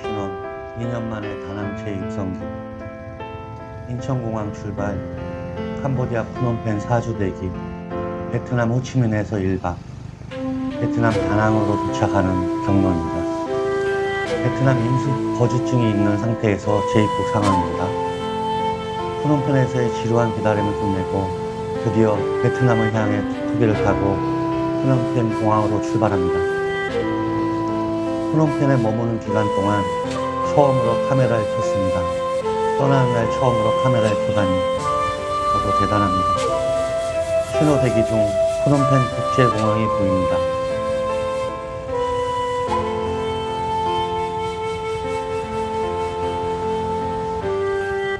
신혼 2년 만에 다낭 재입성기 인천공항 출발 캄보디아 프놈펜 4주 대기 베트남 호치민에서 1박 베트남 다낭으로 도착하는 경로입니다. 베트남 임시 거주증이 있는 상태에서 재입국 상황입니다. 프놈펜에서의 지루한 기다림을 끝내고 드디어 베트남을 향해 툭툭이를 타고 프놈펜 공항으로 출발합니다. 프놈펜에 머무는 기간 동안 처음으로 카메라를 켰습니다. 떠나는 날 처음으로 카메라를 켜다니 저도 대단합니다. 신호 대기 중 프놈펜 국제공항이 보입니다.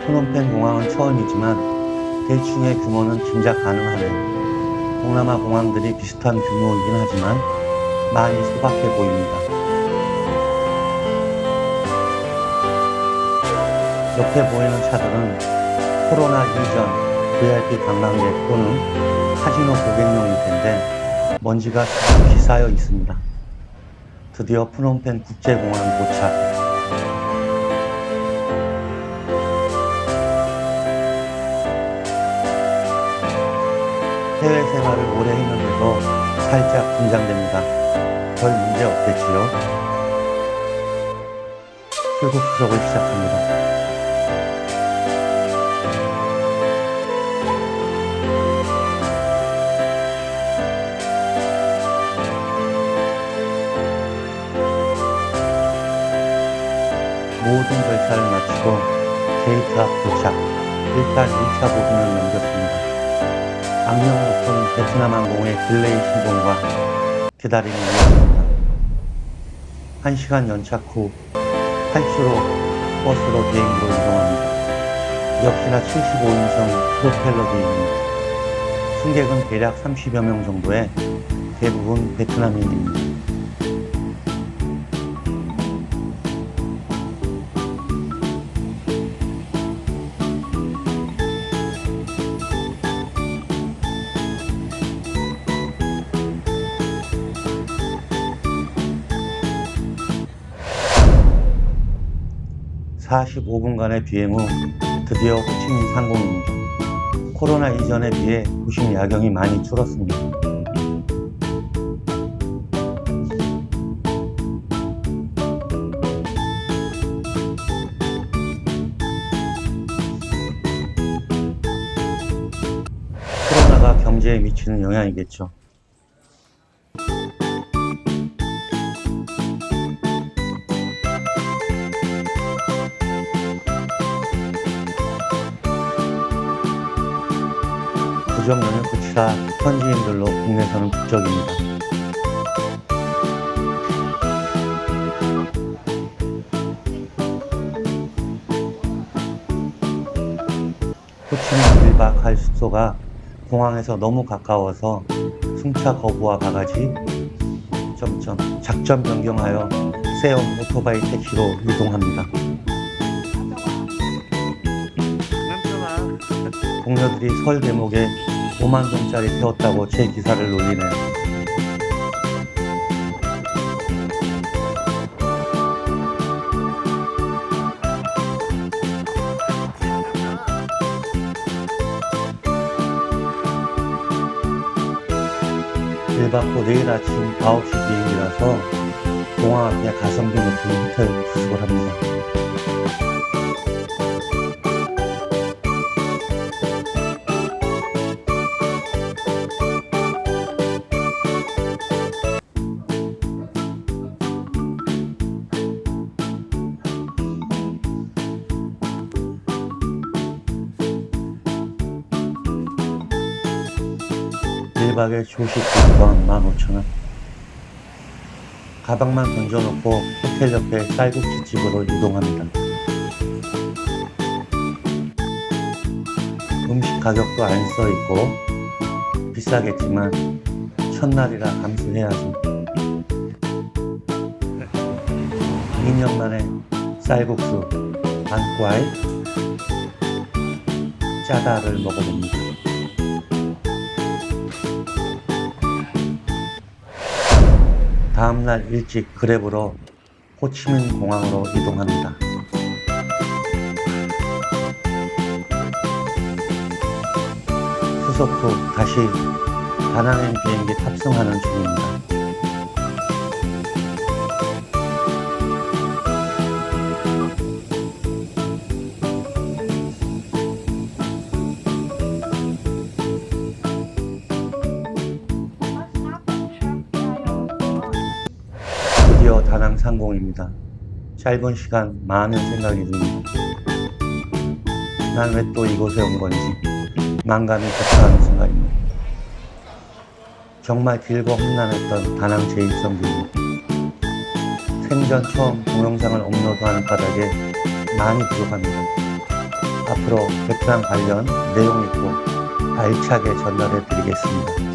프놈펜 공항은 처음이지만 대충의 규모는 짐작 가능하네요. 동남아 공항들이 비슷한 규모이긴 하지만 많이 소박해 보입니다. 옆에 보이는 차들은 코로나 이전 VIP 관광객 또는 카지노 고객용일 텐데 먼지가 수북히 쌓여 있습니다. 드디어 프놈펜 국제공항 도착. 해외 생활을 오래 했는데도 살짝 긴장됩니다. 별 문제 없겠지요? 출국 수속을 시작합니다. 모든 절차를 마치고 게이트 앞 도착. 일단 1차 보기는 넘겼습니다. 악명 높은 베트남 항공의 딜레이 신공과 기다림이 이어집니다. 1시간 연착 후 한시로 버스로 비행기로 이동합니다. 역시나 75인승 프로펠러 비행입니다. 승객은 대략 30여 명 정도에 대부분 베트남인입니다. (45분간의) 비행 후 드디어 호치민 상공입니다. 코로나 이전에 비해 도심 야경이 많이 줄었습니다. 코로나가 경제에 미치는 영향이겠죠. 부정연애 고치라 현지인들로 국내선은 국적입니다. 호치민 1박 할 숙소가 공항에서 너무 가까워서 승차 거부와 바가지 점점 작전 변경하여 세움 오토바이 택시로 이동합니다. 동료들이 설 대목에 5만 동짜리 태웠다고 제 기사를 놀리네요. 일박후 내일 아침 9시 비행기라서 공항 앞에 가성비 높은 호텔 투숙을 합니다. 일박에 조식 쿠폰 15,000원. 가방만 던져놓고 호텔 옆에 쌀국수 집으로 이동합니다. 음식 가격도 안 써있고 비싸겠지만 첫날이라 감수해야죠. 2년 만에 쌀국수 안과에 짜다를 먹어봅니다. 다음날 일찍 그랩으로 호치민 공항으로 이동합니다. 수속 후 다시 다낭행 비행기 탑승하는 중입니다. 드디어 다낭 상공입니다. 짧은 시간 많은 생각이 듭니다. 난 왜 또 이곳에 온 건지 만감이 교차하는 순간입니다. 정말 길고 험난했던 다낭 재입성기입니다. 생전 처음 동영상을 업로드하는 까닭에 많이 부족합니다. 앞으로 베트남 관련 내용 있고 알차게 전달해 드리겠습니다.